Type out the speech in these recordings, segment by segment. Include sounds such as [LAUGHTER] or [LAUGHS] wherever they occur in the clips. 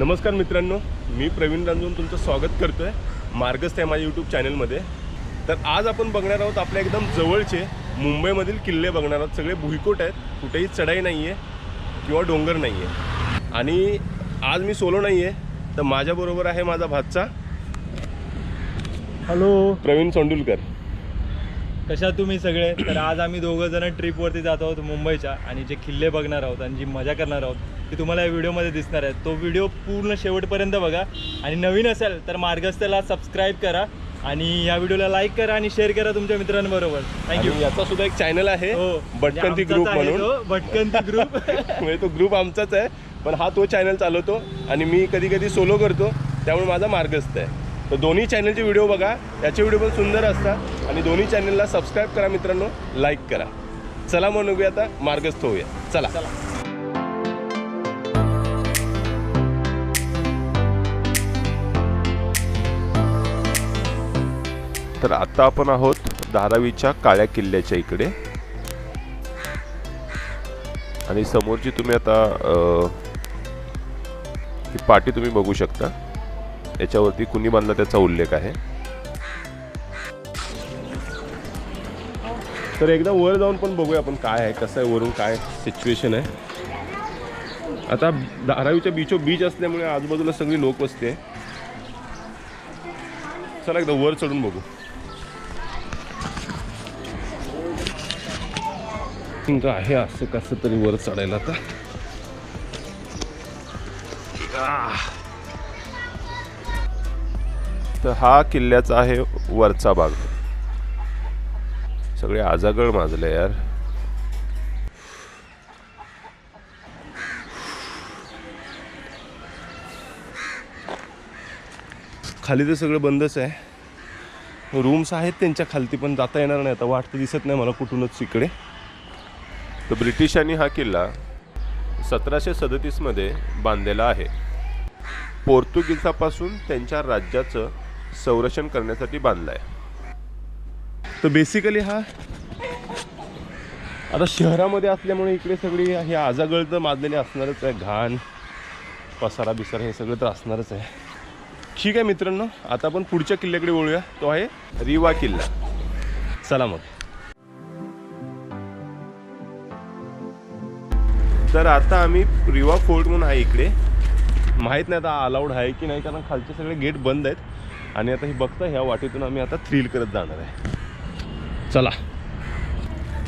नमस्कार मित्रांनो मी प्रवीण रांजून तुमचं स्वागत करतो आहे मार्गस्थ आहे माझ्या यूट्यूब चॅनलमध्ये तर आज आपण बघणार आहोत आपल्या एकदम जवळचे मुंबईमधील किल्ले बघणार आहोत. सगळे भुईकोट आहेत कुठेही चढाई नाही आहे किंवा डोंगर नाही आहे आणि आज मी सोलो नाही आहे तर माझ्याबरोबर आहे माझा भातचा. हॅलो प्रवीण सोंडुलकर. कशा तुम्ही सगळे? तर आज आम्ही दोघं जण ट्रिपवरती जात आहोत मुंबईच्या आणि जे किल्ले बघणार आहोत आणि जी मजा करणार आहोत ती तुम्हाला या व्हिडिओमध्ये दिसणार आहे तो व्हिडिओ पूर्ण शेवटपर्यंत बघा. आणि नवीन असेल तर मार्गस्थला सबस्क्राईब करा आणि या व्हिडिओला लाईक करा आणि शेअर करा तुमच्या मित्रांबरोबर. थँक्यू याचा सुद्धा एक चॅनल आहे. हो. भटकंती ग्रुप म्हणून. भटकंती ग्रुप [LAUGHS] म्हणजे तो ग्रुप आमचाच आहे. पण हा तो चॅनल चालवतो आणि मी कधी कधी सोलो करतो. त्यामुळे माझा मार्गस्थ आहे. तर दोन्ही चॅनलचे व्हिडिओ बघा. त्याचे व्हिडिओ पण सुंदर असतात. आणि दोन्ही चॅनलला सबस्क्राईब करा मित्रांनो. लाईक करा. चला बघूया आता. मार्गस्थ होऊया. चला. चला. तर आता आपण आहोत धारावीच्या काळ्या किल्ल्याच्या इकडे. आणि समोरची तुम्ही आता ही पाटी तुम्ही बघू शकता. याच्यावरती कुणी बांधला त्याचा उल्लेख आहे. तर एकदा वर जाऊन पण बघूया आपण काय आहे कसं आहे वरून काय सिच्युएशन आहे. आता धारावीच्या बीचो बीच असल्यामुळे आजूबाजूला सगळी लोक वस्ती चला एकदा वर चढून बघू. थिंक आहे असं कसं तरी वर चढायला आता. तर हा किल्ल्याचा आहे वरचा भाग. सगळे आजागळ माजले यार. खाली तर सगळं बंदच आहे. रूम्स आहेत त्यांच्या खालती पण जाता येणार नाही. आता वाटतं दिसत नाही मला कुठूनच इकडे. तर ब्रिटिशांनी हा किल्ला सतराशे सदतीसमध्ये बांधलेला आहे. पोर्तुगीजापासून त्यांच्या राज्याचं संरक्षण करण्यासाठी बांधला आहे तर बेसिकली हा आता शहरामध्ये असल्यामुळे इकडे सगळी हे आजागळ तर माजलेले असणारच आहे. घाण पसारा बिसारा हे सगळं तर असणारच आहे. ठीक आहे मित्रांनो आता आपण पुढच्या किल्ल्याकडे वळूया. तो आहे रिवा किल्ला. चला मग तर आता आम्ही रिवा फोर्ट म्हणून आहे इकडे. माहीत नाही आता अलाउड आहे की नाही कारण खालचे सगळे गेट बंद आहेत. आणि आता हे बघता ह्या वाटेतून आम्ही आता थ्रिल करत जाणार आहे. चला.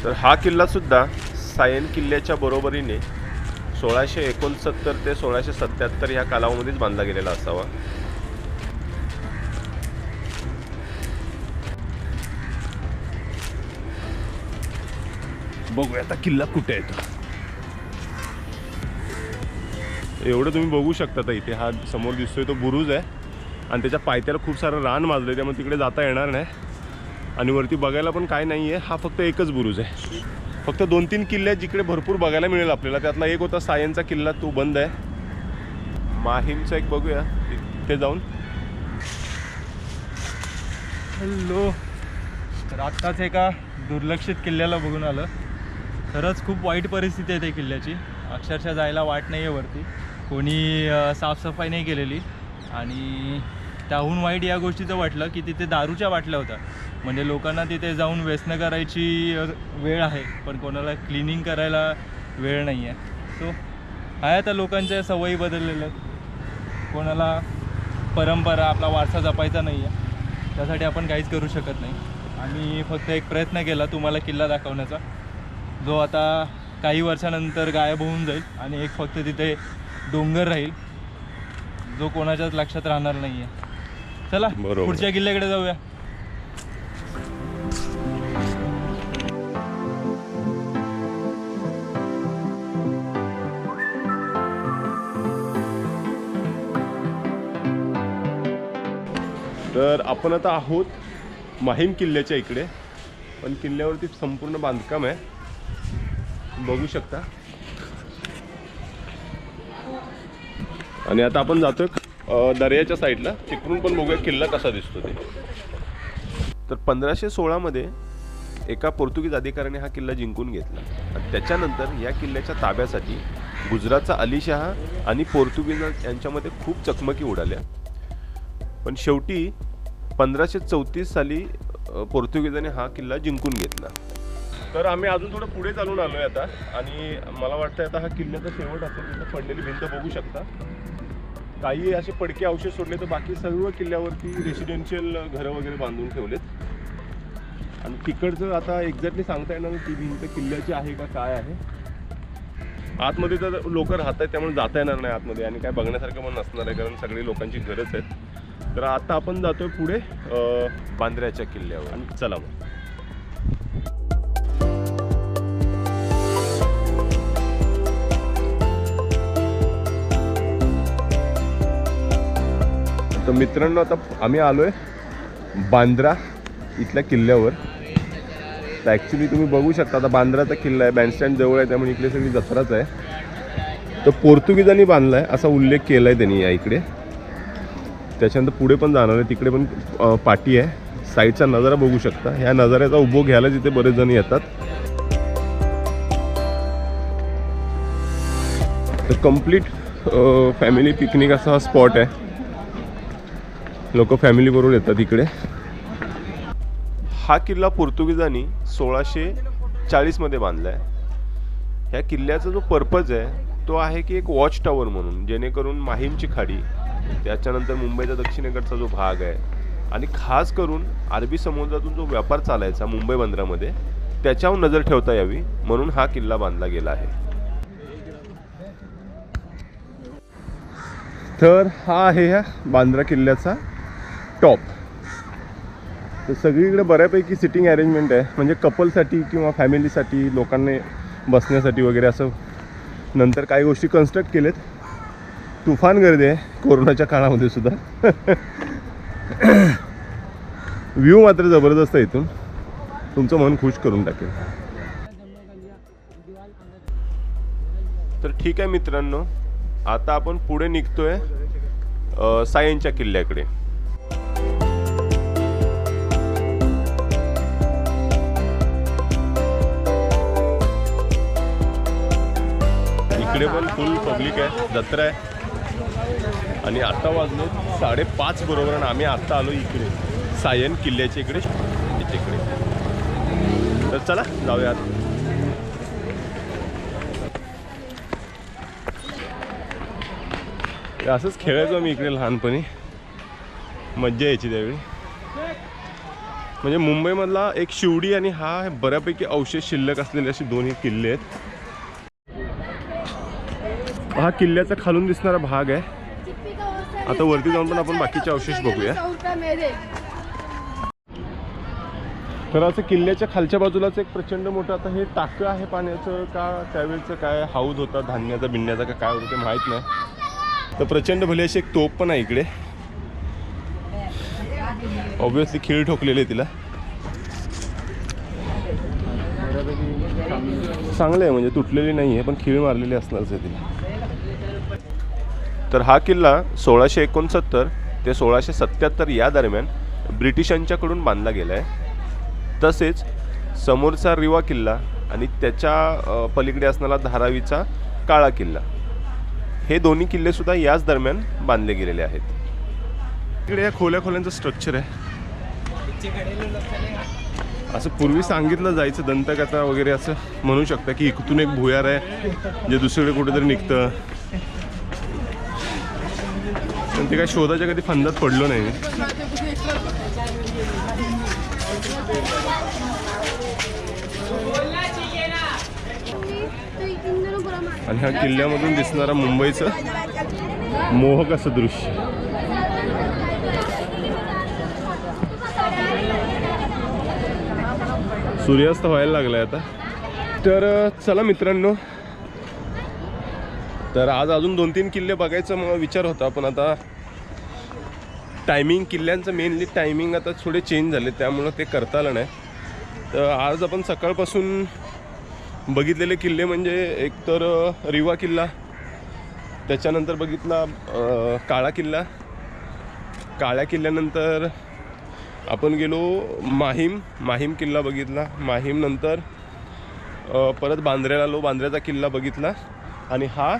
तर हा किल्लासुद्धा सायन किल्ल्याच्या बरोबरीने सोळाशे एकोणसत्तर ते सोळाशे सत्याहत्तर ह्या कालावधीच बांधला गेलेला असावा. बघूया आता किल्ला कुठे आहे एवढं तुम्ही बघू शकता तर इथे. हा समोर दिसतोय तो बुरुज आहे. आणि त्याच्या पायथ्याला खूप सारं रान माजलं त्यामुळे तिकडे जाता येणार नाही. आणि वरती बघायला पण काय नाही आहे हा फक्त एकच बुरुज आहे. फक्त दोन तीन किल्ले आहेत जिकडे भरपूर बघायला मिळेल आपल्याला. त्यातला एक होता सायनचा किल्ला तो बंद आहे. माहीमचा एक बघूया तिथे जाऊन. हॅलो. तर आत्ताच एका दुर्लक्षित किल्ल्याला बघून आलं. खरंच खूप वाईट परिस्थिती आहे त्या किल्ल्याची. अक्षरशः जायला वाट नाही आहे वरती. कोणी साफसफाई नाही केलेली. आणि त्याहून वाईट या गोष्टीचं वाटलं की तिथे दारूच्या बाटल्या होत्या. म्हणजे लोकांना तिथे जाऊन व्यसन करायची वेळ आहे पण कोणाला क्लिनिंग करायला वेळ नाही आहे सो आहे आता लोकांच्या सवयी बदललेल्या. आहेत कोणाला परंपरा आपला वारसा जपायचा नाही आहे त्यासाठी आपण काहीच करू शकत नाही. आम्ही फक्त एक प्रयत्न केला तुम्हाला किल्ला दाखवण्याचा. जो आता काही वर्षानंतर गायब होऊन जाईल आणि एक फक्त तिथे डोंगर राहील. जो कोणाच्याच लक्षात राहणार नाही आहे चला. पुढच्या किल्ल्याकडे जाऊया. तर आपण आता आहोत माहीम किल्ल्याच्या इकडे. पण किल्ल्यावरती संपूर्ण बांधकाम आहे. बघू शकता. आणि आता आपण जातो दर्याच्या साईडला. तिकडून पण बघूया किल्ला कसा दिसतो ते. तर पंधराशे सोळामध्ये एका पोर्तुगीज अधिकाऱ्याने हा किल्ला जिंकून घेतला. आणि त्याच्यानंतर या किल्ल्याच्या ताब्यासाठी गुजरातचा अलीशहा आणि पोर्तुगीज यांच्यामध्ये खूप चकमकी उडाल्या. पण शेवटी पंधराशे चौतीस साली पोर्तुगीजाने हा किल्ला जिंकून घेतला. तर आम्ही अजून थोडं पुढे चालून आलो आहे आता. आणि मला वाटतं आता हा किल्ल्याचा शेवट असेल तिथं पडलेली भिंत बघू शकता. काही असे पडके अवशेष सोडले तर बाकी सर्व किल्ल्यावरती रेसिडेन्शियल घरं वगैरे बांधून ठेवलेत. आणि तिकडचं आता एक्झॅक्टली सांगता येणार नाही ती भिंत किल्ल्याची आहे का काय आहे. आतमध्ये तर लोक राहत आहेत त्यामुळे जाता येणार नाही आतमध्ये आणि काय बघण्यासारखं पण नसणार आहे कारण सगळी लोकांची घरच आहेत. तर आता आपण जातोय पुढे बांद्र्याच्या किल्ल्यावर. आणि चला मग. तर मित्रांनो आता आम्ही आलो आहे बांद्रा इथल्या किल्ल्यावर. तर ॲक्च्युली तुम्ही बघू शकता आता बांद्राचा किल्ला आहे बँडस्टँड जवळ आहे त्यामुळे इकडे सगळी जत्राच आहे. तर पोर्तुगीजांनी बांधला आहे असा उल्लेख केला आहे त्यांनी या इकडे. त्याच्यानंतर पुढे पण जाणार आहे तिकडे पण पाटी आहे. साईडचा नजारा बघू शकता. ह्या नजाऱ्याचा उभो घ्यायला तिथे बरेच जण येतात. तर कंप्लीट फॅमिली पिकनिक असा हा स्पॉट आहे. लोक फॅमिलीबरोबर येतात इकडे. हा किल्ला पोर्तुगीजांनी सोळाशे चाळीसमध्ये बांधला आहे ह्या किल्ल्याचा जो पर्पज आहे तो आहे की एक वॉच टॉवर म्हणून जेणेकरून माहीमची खाडी त्याच्यानंतर मुंबईचा दक्षिणेकडचा जो भाग आहे आणि खास करून अरबी समुद्रातून जो व्यापार चालायचा मुंबई बंदरामध्ये त्याच्यावर नजर ठेवता यावी म्हणून हा किल्ला बांधला गेला आहे. तर हा आहे ह्या बांद्रा किल्ल्याचा. टॉप तर सगळीकडे बऱ्यापैकी सिटिंग अरेंजमेंट आहे. म्हणजे कपलसाठी किंवा फॅमिलीसाठी लोकांनी बसण्यासाठी वगैरे असं नंतर काही गोष्टी कन्स्ट्रक्ट केलेत. तुफान गर्दी आहे कोरोनाच्या काळामध्ये सुद्धा. व्ह्यू मात्र जबरदस्त आहे इथून. तुमचं मन खुश करून टाकेल. तर ठीक आहे मित्रांनो आता आपण पुढे निघतोय सायनच्या किल्ल्याकडे. अवेलेबल फुल पब्लिक आहे जत्रा आहे. आणि आता वाजलो साडेपाच बरोबर आणि आम्ही आत्ता आलो इकडे. सायन किल्ल्याच्या इकडे इकडे. तर चला जाऊयात. असंच खेळायचो मी इकडे लहानपणी. मज्जा यायची त्यावेळी. म्हणजे मुंबईमधला एक शिवडी आणि हा बऱ्यापैकी अवशेष शिल्लक असलेले असे दोन्ही किल्ले आहेत. हा किल्ल्याचा खालून दिसणारा भाग आहे. आता वरती जाऊन पण आपण बाकीचे अवशेष बघूया. तर असं किल्ल्याच्या खालच्या बाजूलाच एक प्रचंड मोठं आता हे टाकं आहे पाण्याचं का त्यावेळेचं काय हाऊद होता धान्याचा बिन्याचा का काय होतं ते माहीत नाही. तर प्रचंड भले अशी एक तोप पण आहे इकडे. ऑब्विसली खीळ ठोकलेली आहे तिला. चांगलं आहे म्हणजे तुटलेली नाही आहे पण खीळ मारलेली असणारच आहे तिला. तर हा किल्ला सोळाशे एकोणसत्तर ते सोळाशे सत्याहत्तर या दरम्यान ब्रिटिशांच्याकडून बांधला गेला आहे. तसेच समोरचा रिवा किल्ला आणि त्याच्या पलीकडे असणारा धारावीचा काळा किल्ला हे दोन्ही किल्लेसुद्धा याच दरम्यान बांधले गेलेले आहेत. इकडे या खोल्या खोल्यांचं स्ट्रक्चर आहे. असं पूर्वी सांगितलं जायचं दंतकथा वगैरे असं म्हणू शकता की इथून एक भुयार आहे जे दुसरीकडे कुठेतरी निघतं. पण ते काय शोधाच्या कधी फंदात पडलो नाही. आणि ह्या किल्ल्यामधून दिसणारा मुंबईचं मोहक असं दृश्य. सूर्यास्त व्हायला लागलाय आता. तर चला मित्रांनो तर आज अजून दोन तीन किल्ले बघायचा मग विचार होता पण आता टायमिंग किल्ल्यांचं मेनली टायमिंग आता थोडे चेंज झाले त्यामुळं ते करता आलं नाही. तर आज आपण सकाळपासून बघितलेले किल्ले म्हणजे एक तर रिवा किल्ला त्याच्यानंतर बघितला काळा किल्ला. काळ्या किल्ल्यानंतर आपण गेलो माहीम माहीम किल्ला बघितला. माहीम नंतर परत बांद्र्याला आलो बांद्र्याचा किल्ला बघितला. आणि हा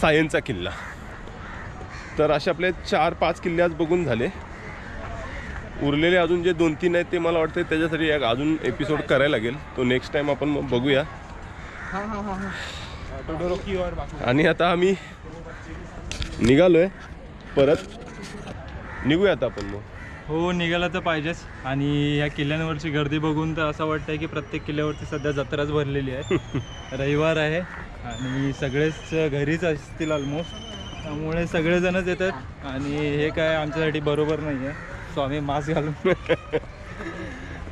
सायनचा किल्ला. तर असे आपले चार पाच किल्ले आज बघून झाले. उरलेले अजून जे दोन तीन आहेत ते मला वाटतं त्याच्यासाठी एक अजून एपिसोड करायला लागेल. तो नेक्स्ट टाइम आपण मग बघूया. आणि आता आम्ही निघालोय परत. निघूया आता आपण मग. हो निघायला तर पाहिजेच. आणि ह्या किल्ल्यांवरची गर्दी बघून तर असं वाटतंय की प्रत्येक किल्ल्यावरती सध्या जत्राच भरलेली आहे [LAUGHS] रविवार आहे. आणि सगळेच घरीच असतील ऑलमोस्ट त्यामुळे सगळेजणच येतात. आणि हे काय आमच्यासाठी बरोबर नाही आहे सो आम्ही मास्क घालून.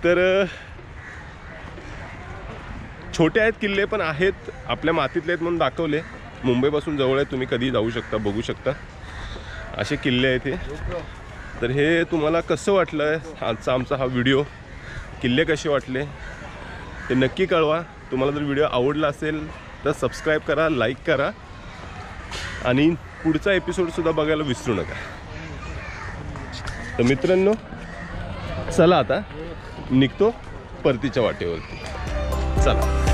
तर छोटे आहेत किल्ले पण आहेत. आपल्या मातीतले आहेत म्हणून दाखवले. मुंबईपासून जवळ आहे. तुम्ही कधी जाऊ शकता बघू शकता. असे किल्ले आहेत हे. तर हे तुम्हाला कसं वाटलं आजचा आमचा हा व्हिडिओ. किल्ले कसे वाटले? ते नक्की कळवा. तुम्हाला जर व्हिडिओ आवडला असेल तर सबस्क्राईब करा लाईक करा. आणि पुढचा एपिसोडसुद्धा बघायला विसरू नका. तर मित्रांनो चला आता निघतो परतीच्या वाटेवरती. चला.